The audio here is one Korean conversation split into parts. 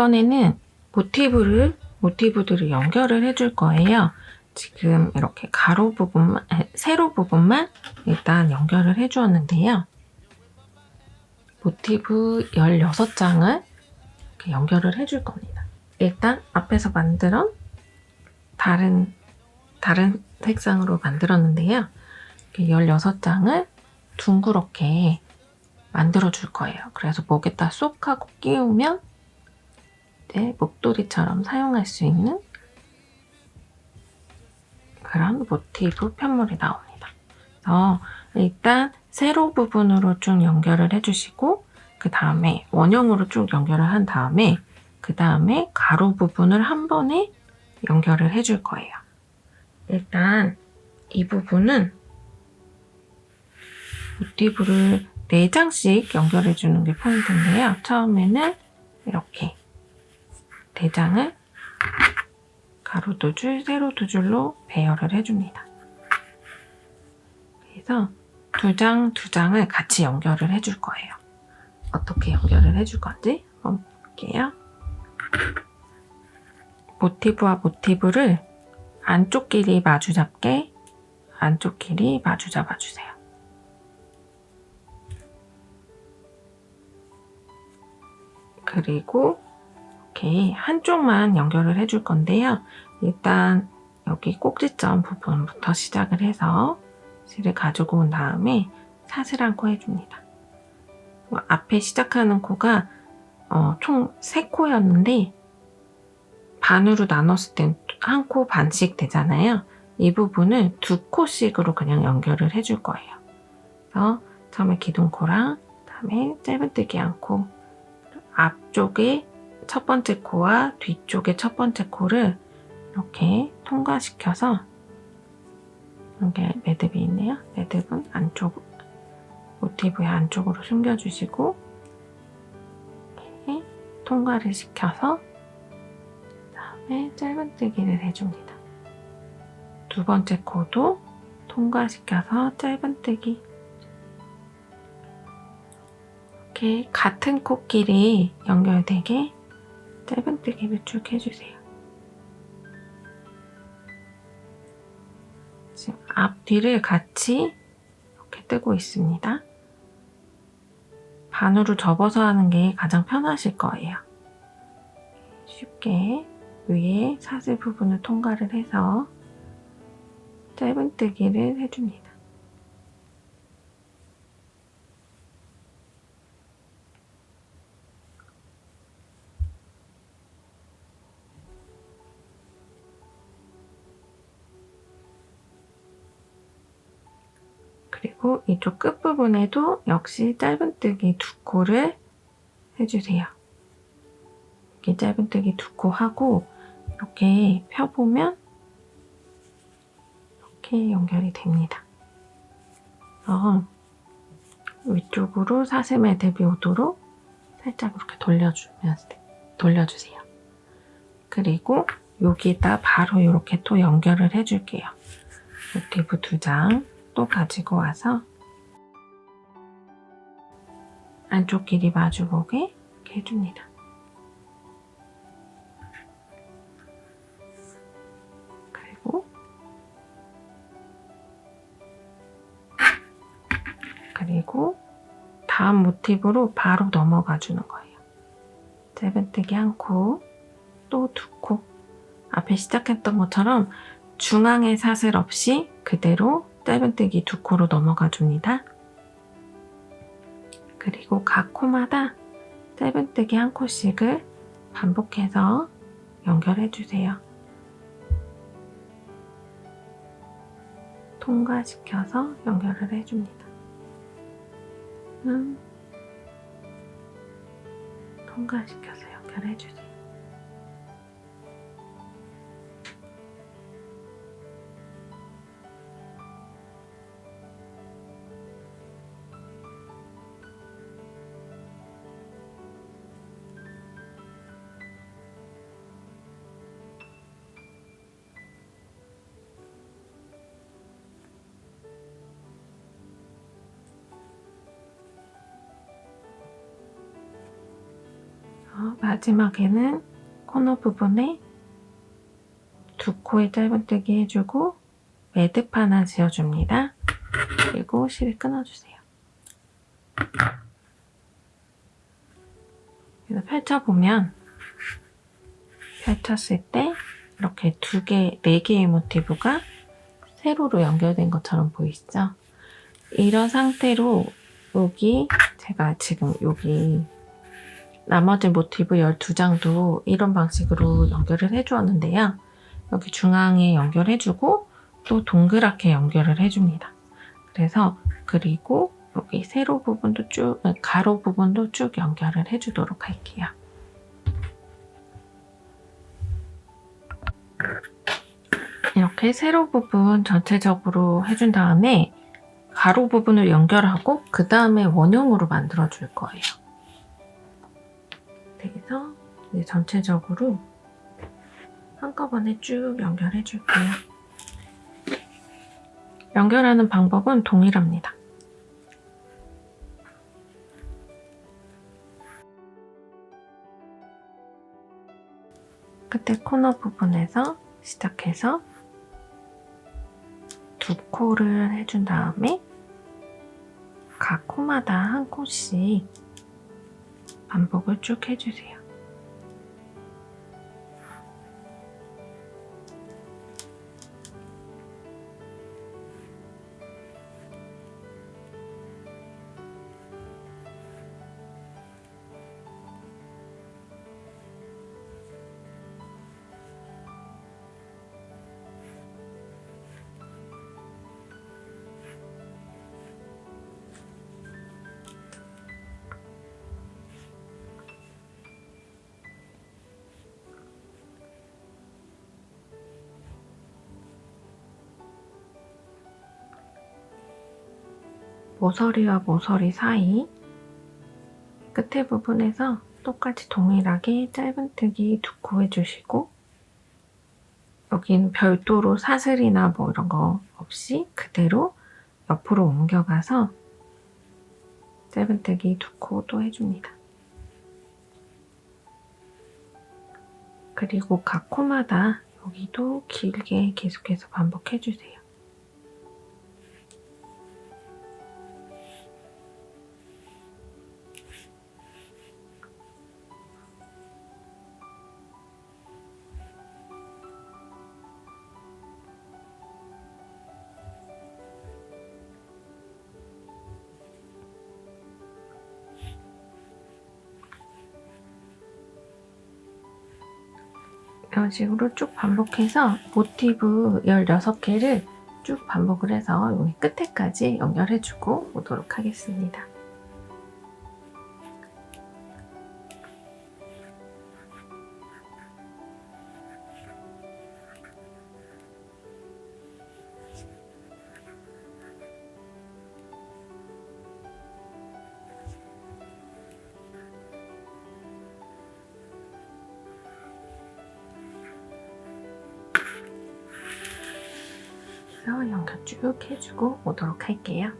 자, 이번에는 모티브를, 모티브들을 연결을 해줄 거예요. 지금 이렇게 가로 부분만, 아, 세로 부분만 일단 연결을 해주었는데요. 모티브 16장을 이렇게 연결을 해줄 겁니다. 일단 앞에서 만들어 다른, 다른 색상으로 만들었는데요. 이렇게 16장을 둥그렇게 만들어 줄 거예요. 그래서 목에다 쏙 하고 끼우면 이제 목도리처럼 사용할 수 있는 그런 모티브 편물이 나옵니다. 그래서 일단 세로 부분으로 쭉 연결을 해주시고 그 다음에 원형으로 쭉 연결을 한 다음에 그 다음에 가로 부분을 한 번에 연결을 해줄 거예요. 일단 이 부분은 모티브를 4장씩 연결해 주는 게 포인트인데요. 처음에는 이렇게 4장을 가로 두 줄, 세로 두 줄로 배열을 해줍니다. 그래서 두 장, 두 장을 같이 연결을 해줄 거예요. 어떻게 연결을 해줄 건지 한번 볼게요. 모티브와 모티브를 안쪽 길이 마주 잡게 안쪽 길이 마주 잡아주세요. 그리고 이렇게 한쪽만 연결을 해줄 건데요. 일단 여기 꼭지점 부분부터 시작을 해서 실을 가지고 온 다음에 사슬한 코 해줍니다. 앞에 시작하는 코가 어, 총 3코였는데 반으로 나눴을 땐 한 코 반씩 되잖아요. 이 부분을 두 코씩으로 그냥 연결을 해줄 거예요. 그래서 처음에 기둥코랑 그다음에 짧은뜨기 한 코, 앞쪽에 첫 번째 코와 뒤쪽에 첫 번째 코를 이렇게 통과시켜서 이렇게 매듭이 있네요. 매듭은 안쪽 모티브의 안쪽으로 숨겨주시고 이렇게 통과를 시켜서 그다음에 짧은뜨기를 해줍니다. 두 번째 코도 통과시켜서 짧은뜨기 이렇게 같은 코끼리 연결되게 짧은뜨기를 쭉 해주세요. 지금 앞뒤를 같이 이렇게 뜨고 있습니다. 반으로 접어서 하는 게 가장 편하실 거예요. 쉽게 위에 사슬 부분을 통과를 해서 짧은뜨기를 해줍니다. 그리고 이쪽 끝부분에도 역시 짧은뜨기 두 코를 해주세요. 이렇게 짧은뜨기 두 코 하고 이렇게 펴보면 이렇게 연결이 됩니다. 그래서 위쪽으로 사슬 매듭이 오도록 살짝 이렇게 돌려주면 돌려주세요. 그리고 여기다 바로 이렇게 또 연결을 해줄게요. 모티브 두 장 또 가지고 와서 안쪽 길이 마주보게 해줍니다. 그리고 그리고 다음 모티브로 바로 넘어가 주는 거예요. 짧은뜨기 한 코, 또 두 코. 앞에 시작했던 것처럼 중앙에 사슬 없이 그대로 짧은뜨기 두 코로 넘어가 줍니다. 그리고 각 코마다 짧은뜨기 한 코씩을 반복해서 연결해 주세요. 통과시켜서 연결을 해줍니다. 음, 통과시켜서 연결해 주세요. 마지막에는 코너 부분에 두 코에 짧은뜨기 해주고 매듭 하나 지어줍니다. 그리고 실을 끊어주세요. 그래서 펼쳐보면 펼쳤을 때 이렇게 두 개, 네 개의 모티브가 세로로 연결된 것처럼 보이시죠? 이런 상태로 여기 제가 지금 여기 나머지 모티브 12장도 이런 방식으로 연결을 해주었는데요. 여기 중앙에 연결해주고 또 동그랗게 연결을 해줍니다. 그래서 그리고 여기 세로 부분도 쭉, 가로 부분도 쭉 연결을 해주도록 할게요. 이렇게 세로 부분 전체적으로 해준 다음에 가로 부분을 연결하고 그 다음에 원형으로 만들어 줄 거예요. 이제 전체적으로 한꺼번에 쭉 연결해 줄게요. 연결하는 방법은 동일합니다. 끝에 코너 부분에서 시작해서 두 코를 해준 다음에 각 코마다 한 코씩 반복을 쭉 해주세요. 모서리와 모서리 사이 끝에 부분에서 똑같이 동일하게 짧은뜨기 두 코 해주시고 여기는 별도로 사슬이나 뭐 이런 거 없이 그대로 옆으로 옮겨가서 짧은뜨기 두 코도 해줍니다. 그리고 각 코마다 여기도 길게 계속해서 반복해주세요. 이런 식으로 쭉 반복해서 모티브 16개를 쭉 반복을 해서 여기 끝에까지 연결해주고 오도록 하겠습니다. 쭉 해주고 오도록 할게요.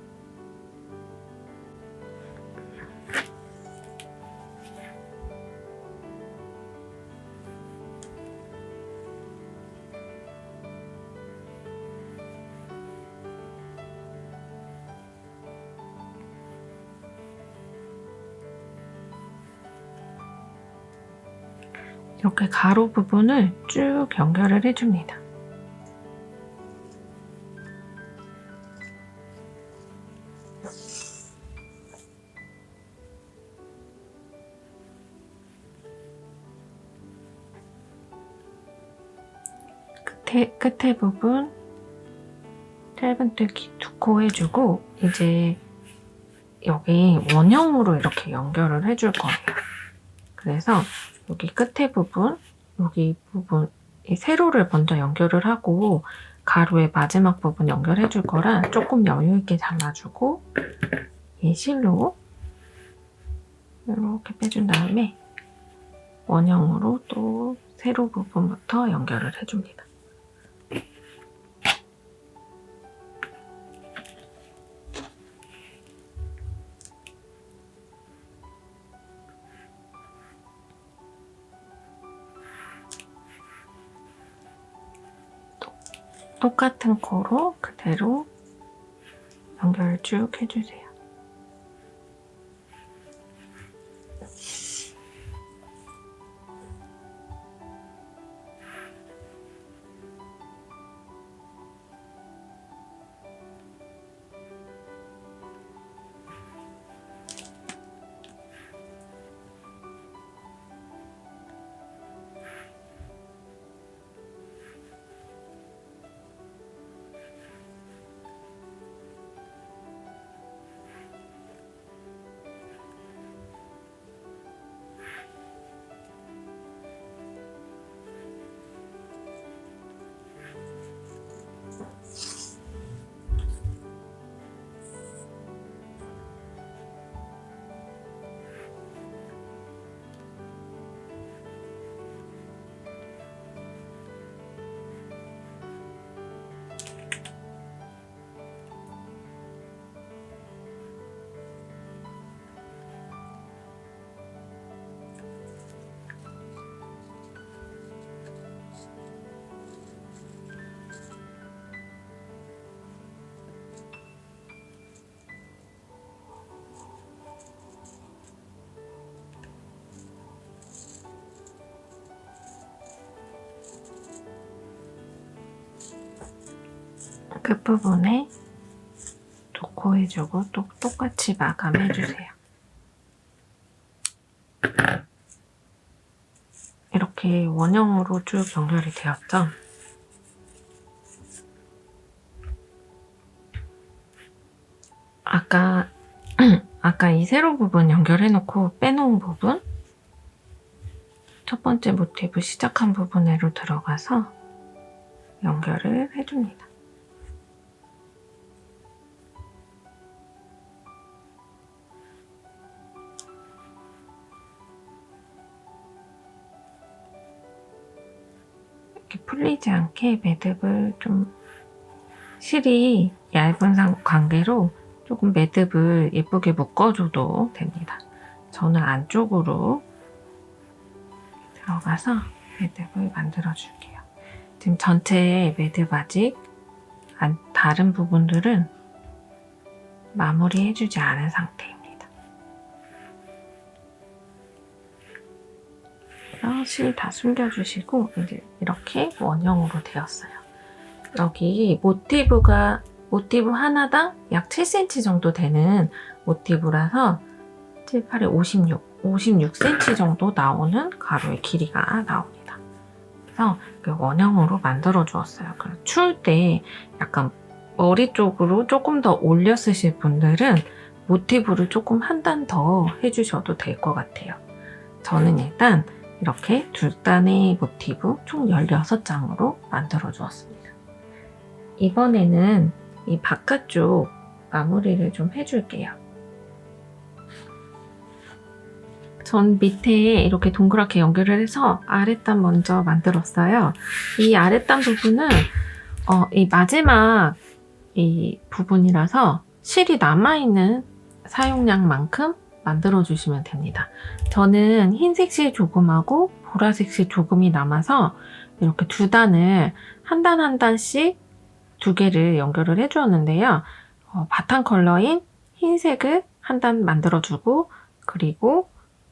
이렇게 가로 부분을 쭉 연결을 해줍니다. 끝에, 끝에 부분 짧은뜨기 두코 해주고 이제 여기 원형으로 이렇게 연결을 해줄 거예요. 그래서 여기 끝에 부분, 여기 부분, 이 세로를 먼저 연결을 하고 가로의 마지막 부분 연결해 줄 거라 조금 여유 있게 잘라주고 이 실로 이렇게 빼준 다음에 원형으로 또 세로 부분부터 연결을 해줍니다. 똑같은 코로 그대로 연결 쭉 해주세요. 끝부분에 도코해주고 또 똑같이 마감해주세요. 이렇게 원형으로 쭉 연결이 되었죠? 아까 아까 이 세로 부분 연결해놓고 빼놓은 부분 첫 번째 모티브 시작한 부분으로 들어가서 연결을 해줍니다. 이렇게 풀리지 않게 매듭을 좀 실이 얇은 상- 관계로 조금 매듭을 예쁘게 묶어줘도 됩니다. 저는 안쪽으로 들어가서 매듭을 만들어 줄게요. 지금 전체 매듭 아직 안- 다른 부분들은 마무리해주지 않은 상태입니다. 실다 숨겨주시고 이제 이렇게 원형으로 되었어요. 여기 모티브가 모티브 하나당 약 7cm 정도 되는 모티브라서 7, 8에 56, 56cm 정도 나오는 가로의 길이가 나옵니다. 그래서 그 원형으로 만들어 주었어요. 그럼 추울 때 약간 머리 쪽으로 조금 더 올려 쓰실 분들은 모티브를 조금 한 단 더 해주셔도 될 것 같아요. 저는 일단 이렇게 두 단의 모티브 총 16장으로 만들어 주었습니다. 이번에는 이 바깥쪽 마무리를 좀 해줄게요. 전 밑에 이렇게 동그랗게 연결을 해서 아랫단 먼저 만들었어요. 이 아랫단 부분은 어, 이 마지막 이 부분이라서 실이 남아있는 사용량만큼 만들어 주시면 됩니다. 저는 흰색 실 조금하고 보라색 실 조금이 남아서 이렇게 두 단을 한 단 한 단씩 두 개를 연결을 해 주었는데요. 어, 바탕 컬러인 흰색을 한 단 만들어 주고 그리고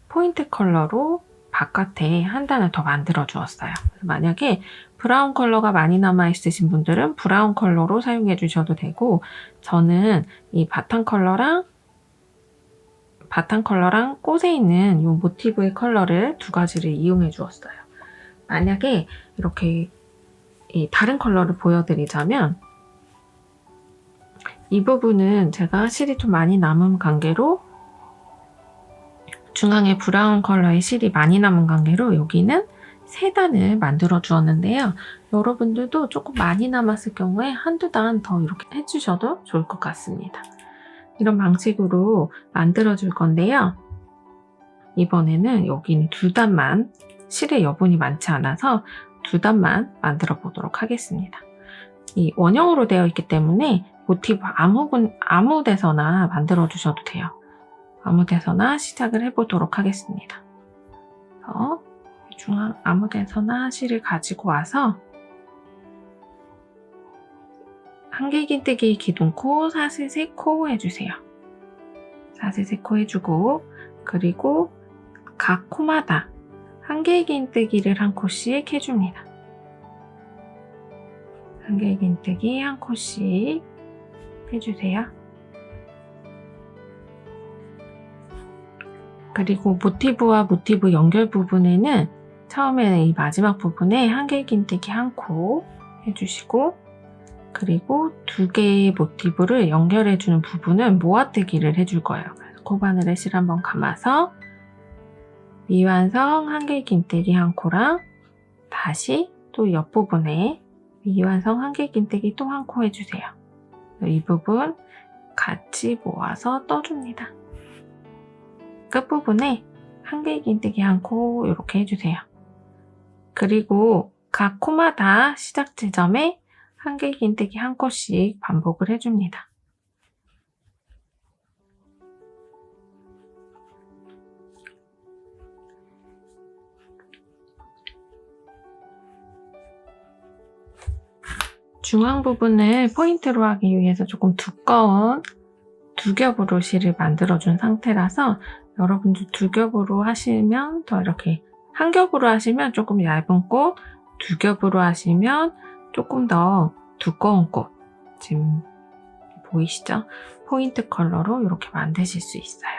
포인트 컬러로 바깥에 한 단을 더 만들어 주었어요. 만약에 브라운 컬러가 많이 남아 있으신 분들은 브라운 컬러로 사용해 주셔도 되고 저는 이 바탕 컬러랑 바탕 컬러랑 꽃에 있는 이 모티브의 컬러를 두 가지를 이용해 주었어요. 만약에 이렇게 이 다른 컬러를 보여드리자면 이 부분은 제가 실이 좀 많이 남은 관계로 중앙에 브라운 컬러의 실이 많이 남은 관계로 여기는 세 단을 만들어 주었는데요. 여러분들도 조금 많이 남았을 경우에 한두 단 더 이렇게 해주셔도 좋을 것 같습니다. 이런 방식으로 만들어 줄 건데요. 이번에는 여기는 두 단만 실의 여분이 많지 않아서 두 단만 만들어 보도록 하겠습니다. 이 원형으로 되어 있기 때문에 모티브 아무, 군- 아무 데서나 만들어 주셔도 돼요. 아무 데서나 시작을 해보도록 하겠습니다. 중앙 아무 데서나 실을 가지고 와서 한길긴뜨기 기둥코, 사슬세코 해주세요. 사슬세코 해주고 그리고 각 코마다 한길긴뜨기를 한 코씩 해줍니다. 한길긴뜨기 한 코씩 해주세요. 그리고 모티브와 모티브 연결 부분에는 처음에는 이 마지막 부분에 한길긴뜨기 한 코 해주시고 그리고 두 개의 모티브를 연결해주는 부분은 모아뜨기를 해줄 거예요. 코바늘에 실 한번 감아서 미완성 한길 긴뜨기 한 코랑 다시 또 옆부분에 미완성 한길 긴뜨기 또 한 코 해주세요. 이 부분 같이 모아서 떠줍니다. 끝부분에 한길 긴뜨기 한 코 이렇게 해주세요. 그리고 각 코마다 시작 지점에 한길긴뜨기 한 코씩 반복을 해줍니다. 중앙 부분을 포인트로 하기 위해서 조금 두꺼운 두 겹으로 실을 만들어준 상태라서 여러분들 두 겹으로 하시면 더 이렇게 한 겹으로 하시면 조금 얇은 꽃, 두 겹으로 하시면 조금 더 두꺼운 꽃 지금 보이시죠? 포인트 컬러로 이렇게 만드실 수 있어요.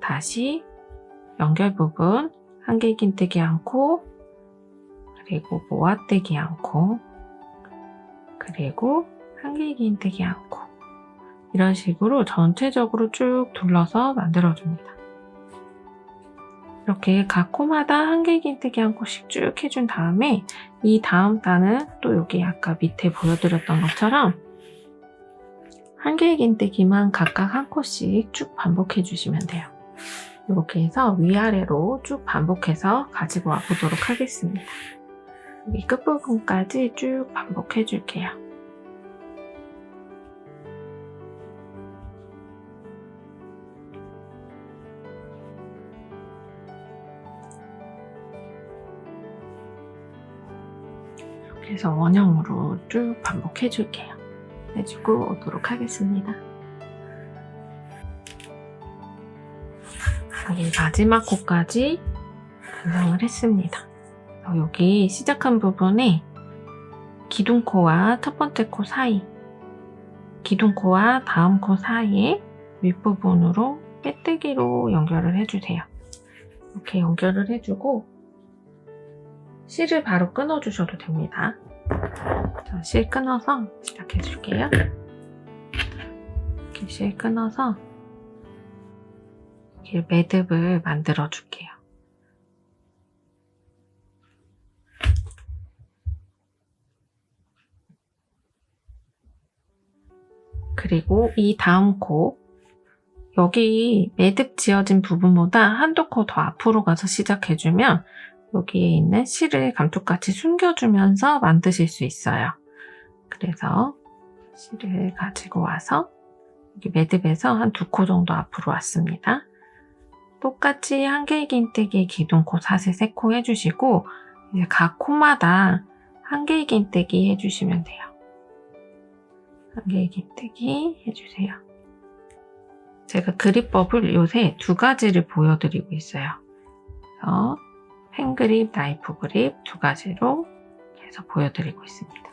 다시 연결 부분 한길긴뜨기 않고 그리고 모아뜨기 않고 그리고 한길긴뜨기 않고 이런 식으로 전체적으로 쭉 둘러서 만들어줍니다. 이렇게 각 코마다 한길긴뜨기 한 코씩 쭉 해준 다음에 이 다음 단은 또 여기 아까 밑에 보여드렸던 것처럼 한길긴뜨기만 각각 한 코씩 쭉 반복해 주시면 돼요. 이렇게 해서 위아래로 쭉 반복해서 가지고 와 보도록 하겠습니다. 여기 끝부분까지 쭉 반복해 줄게요. 그래서 원형으로 쭉 반복해 줄게요. 해주고 오도록 하겠습니다. 여기 마지막 코까지 완성을 했습니다. 어, 여기 시작한 부분에 기둥코와 첫 번째 코 사이 기둥코와 다음 코 사이에 윗부분으로 빼뜨기로 연결을 해주세요. 이렇게 연결을 해주고 실을 바로 끊어주셔도 됩니다. 자, 실 끊어서 시작해 줄게요. 이렇게 실 끊어서 이렇게 매듭을 만들어 줄게요. 그리고 이 다음 코 여기 매듭 지어진 부분보다 한두 코 더 앞으로 가서 시작해주면 여기에 있는 실을 감쪽같이 숨겨주면서 만드실 수 있어요. 그래서 실을 가지고 와서 여기 매듭에서 한 두 코 정도 앞으로 왔습니다. 똑같이 한길 긴뜨기 기둥코 사슬 세코 해주시고 이제 각 코마다 한길 긴뜨기 해주시면 돼요. 한길 긴뜨기 해주세요. 제가 그립법을 요새 두 가지를 보여드리고 있어요. 그래서 펜 그립, 나이프 그립 두 가지로 해서 보여드리고 있습니다.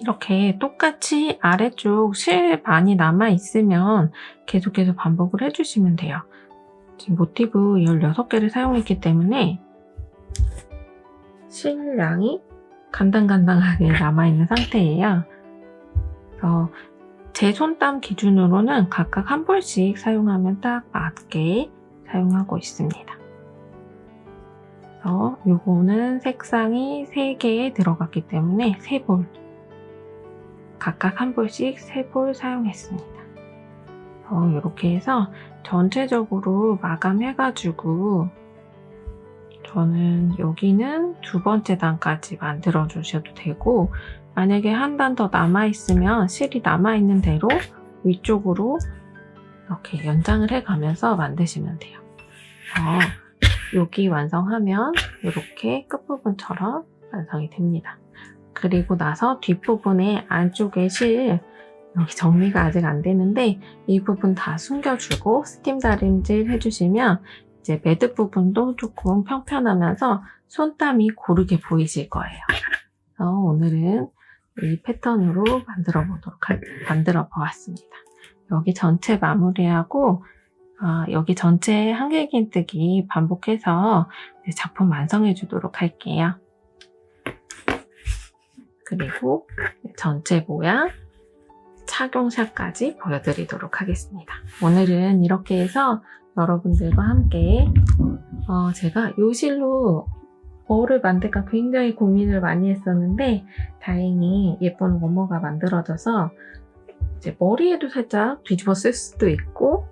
이렇게 똑같이 아래쪽 실 많이 남아 있으면 계속해서 반복을 해주시면 돼요. 지금 모티브 16개를 사용했기 때문에 실량이 간당간당하게 남아있는 상태예요. 그래서 제 손땀 기준으로는 각각 한 볼씩 사용하면 딱 맞게 사용하고 있습니다. 요거는 색상이 3개 들어갔기 때문에 3볼 각각 한 볼씩 3볼 사용했습니다. 어, 이렇게 해서 전체적으로 마감해가지고 저는 여기는 두 번째 단까지 만들어 주셔도 되고 만약에 한 단 더 남아 있으면 실이 남아 있는 대로 위쪽으로 이렇게 연장을 해 가면서 만드시면 돼요. 어, 여기 완성하면 이렇게 끝부분처럼 완성이 됩니다. 그리고 나서 뒷부분에 안쪽에 실 여기 정리가 아직 안 되는데 이 부분 다 숨겨주고 스팀 다림질 해주시면 이제 매듭 부분도 조금 평편하면서 손땀이 고르게 보이실 거예요. 그래서 오늘은 이 패턴으로 만들어 보도록 할, 만들어 보았습니다. 여기 전체 마무리하고 아, 여기 전체 한길긴뜨기 반복해서 작품 완성해 주도록 할게요. 그리고 전체 모양 착용샷까지 보여드리도록 하겠습니다. 오늘은 이렇게 해서 여러분들과 함께 어, 제가 요 실로 뭐를 만들까 굉장히 고민을 많이 했었는데 다행히 예쁜 워머가 만들어져서 이제 머리에도 살짝 뒤집어 쓸 수도 있고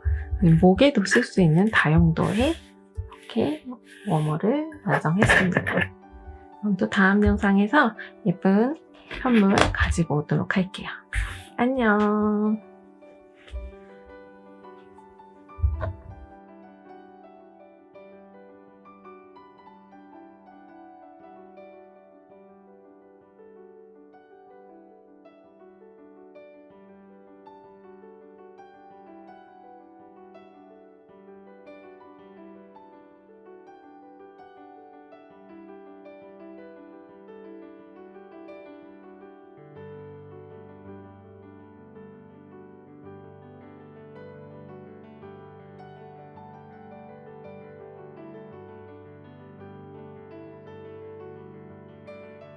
목에도 쓸 수 있는 다용도의 이렇게 워머를 완성했습니다. 그럼 또 다음 영상에서 예쁜 선물 가지고 오도록 할게요. 안녕.